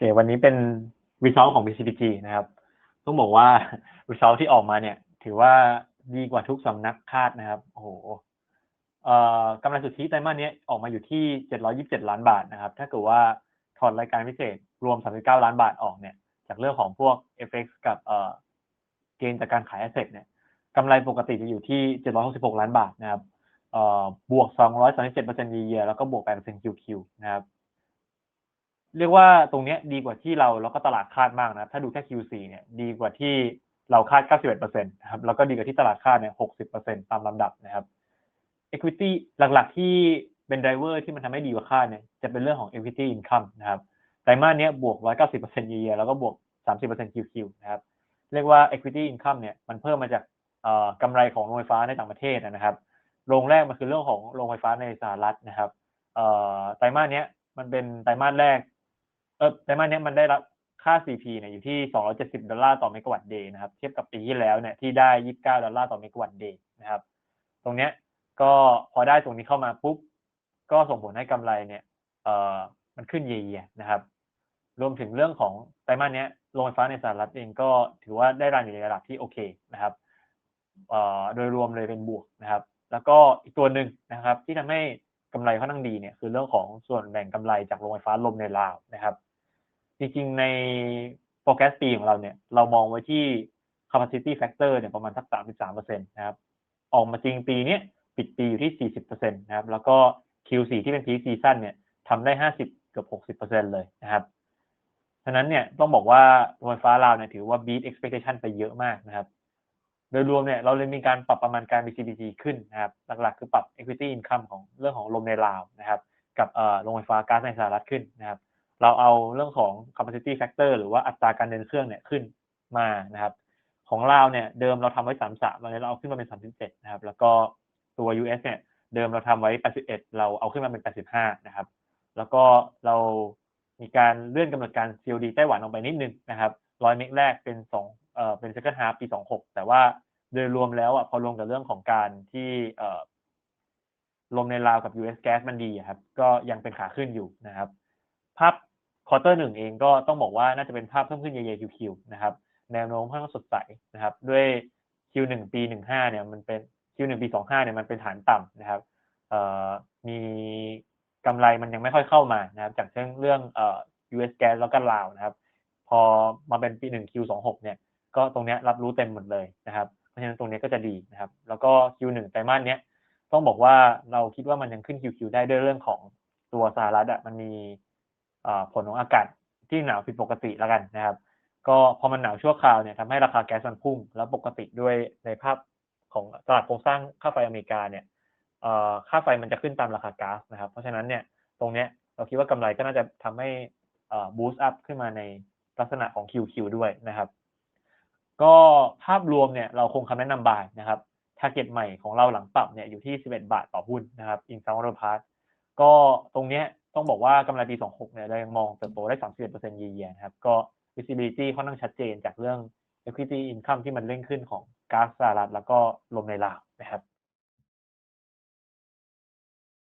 เควันนี้เป็น result ของ BCPG นะครับ ต้องบอกว่า result ที่ออกมาเนี่ย ถือว่าดีกว่าทุกสำนักคาดนะครับ โอ้โหเอ่อกำไรสุทธิไตรมาสนี้ออกมาอยู่ที่ 727 ล้านบาทนะครับ ถ้าเกิดว่าถอดรายการพิเศษรวม 39 ล้านบาทออกเนี่ย จากเรื่องของพวก FX กับเอ่อเกณฑ์จากการขาย asset เนี่ยกำไรปกติจะอยู่ที่ 766 ล้านบาทนะครับเอ่อบวก 237% year แล้วก็บวก8% QQ นะครับ เรียกว่าตรงเนี้ยดีกว่าที่เราแล้วก็ตลาดคาดมากนะ ถ้าดูแค่ Q4 เนี่ยดีกว่าที่เราคาด 91%นะครับแล้วก็ดีกว่าที่ตลาดคาดเนี่ย 60%ตามลำดับนะครับ Equity หลักๆที่เป็น driver ที่มันทำให้ดีกว่าคาดเนี่ยจะเป็นเรื่องของ Equity Income นะครับไตรมาสนี้ยบวก 190% year แล้วก็บวก 30% QQ นะครับเรียกว่า Equity Income เนี่ยมันเพิ่มมาจากกำไรของโรงไฟฟ้าในต่างประเทศนะครับโรงแรกมันคือเรื่องของโรงไฟฟ้าในสหรัฐนะครับไตรมาสนี้มันเป็นไตรมาสแรก เออไตรมาสนี้มันได้รับค่า CP เนี่ยอยู่ที่ 270 ดอลลาร์ต่อเมกะวัตต์เดย์นะครับ เทียบกับปีที่แล้วเนี่ยที่ได้ 29 ดอลลาร์ต่อเมกะวัตต์เดย์นะครับ ตรงเนี้ยก็พอได้ตรงนี้เข้ามาปุ๊บ ก็ส่งผลให้กำไรเนี่ยเอ่อมันขึ้นเยียนะครับ รวมถึงเรื่องของไตรมาสนี้โรงไฟฟ้าในสหรัฐเองก็ถือว่าได้รันอยู่ในระดับที่โอเคนะครับเอ่อโดยรวมเลยเป็นบวกนะครับ แล้วก็อีกตัวหนึ่งนะครับ ที่ทำให้กำไรค่อนข้างดีเนี่ยคือเรื่องของส่วนแบ่งกำไรจากโรงไฟฟ้าลมในลาวนะครับ จริงๆใน forecast ปีของเราเนี่ย เรามองไว้ที่ capacity factor เนี่ยประมาณสัก 33%นะครับ ออกมาจริงปีนี้ปิดปีอยู่ที่ 40%นะครับ แล้วก็ Q4 ที่เป็น peak season เนี่ยทำได้ 50 เกือบ 60%เลยนะครับฉะนั้นเนี่ยต้องบอกว่าโรงไฟฟ้าลาวเนี่ยถือว่า beat expectation ไปเยอะมากนะครับ โดยรวมเนี่ยเราเลยมีการปรับประมาณการ BCPG ขึ้นนะครับ หลักๆ คือปรับ equity income ของเรื่องของลมในลาวนะครับ กับเอ่อโรงไฟฟ้าก๊าซในสหรัฐขึ้นนะครับ เราเอาเรื่องของ capacity factor หรือว่าอัตราการเดินเครื่องเนี่ยขึ้นมานะครับ ของลาวเนี่ยเดิมเราทำไว้ 33ตอนนี้เราเอาขึ้นมาเป็น 37 นะครับ แล้วก็ตัว US เนี่ยเดิมเราทำไว้ 81 เราเอาขึ้นมาเป็น 85 นะครับ แล้วก็เรามีการเลื่อนกำหนดการ COD ไต้หวันออกไปนิดนึงนะครับ100เมกแรกเป็น2เอ่อเป็น second half ปี 26 แต่ว่าโดยรวมแล้วอะพอรวมกับเรื่องของการที่เอ่อลมในลาวกับ US gas มันดีครับ ก็ยังเป็นขาขึ้นอยู่นะครับ ภาพ ควอเตอร์หนึ่งเองก็ต้องบอกว่าน่าจะเป็นภาพเพิ่มขึ้นเยๆ QQ นะครับแนวโน้มค่อนข้างสดใสนะครับ ด้วย Q1 ปี 15 เนี่ยมันเป็น Q1 ปี 25 เนี่ยมันเป็นฐานต่ำนะครับมีกำไรมันยังไม่ค่อยเข้ามานะครับ จากเรื่องเรื่องเอ่อ US gas แล้วก็ลาวนะครับ พอมาเป็นปี 1 Q26 เนี่ย ก็ตรงนี้รับรู้เต็มหมดเลยนะครับ เพราะฉะนั้นตรงนี้ก็จะดีนะครับ แล้วก็ Q1 ไตรมาสเนี้ยต้องบอกว่าเราคิดว่ามันยังขึ้น QQ ได้ด้วยเรื่องของตัวสหรัฐอะมันมี ผลของอากาศที่หนาวผิดปกติแล้วกันนะครับ ก็พอมันหนาวชั่วคราวเนี่ยทำให้ราคาแก๊สมันพุ่ง แล้วปกติด้วยในภาพของตลาดโครงสร้างค่าไฟอเมริกาเนี่ยค่าไฟมันจะขึ้นตามราคาก๊าซนะครับ เพราะฉะนั้นเนี่ยตรงเนี้ยเราคิดว่ากำไรก็น่าจะทำให้บูสต์อัพขึ้นมาในลักษณะของ QQ ด้วยนะครับ ก็ภาพรวมเนี่ยเราคงคำแนะนำบายนะครับทาร์เก็ตใหม่ของเราหลังปรับเนี่ยอยู่ที่ 11 บาทต่อหุ้นนะครับอินซังวอร์พาร์ก็ตรงเนี้ย ต้องบอกว่ากำไรปี 26 เนี่ยเรายังมองเติบโตได้ 31%เยียร์นะครับ ก็ visibility ค่อนข้างชัดเจนจากเรื่อง equity income ที่มันเร่งขึ้นของก๊าซสหรัฐแล้วก็ลมในลาวนะครับ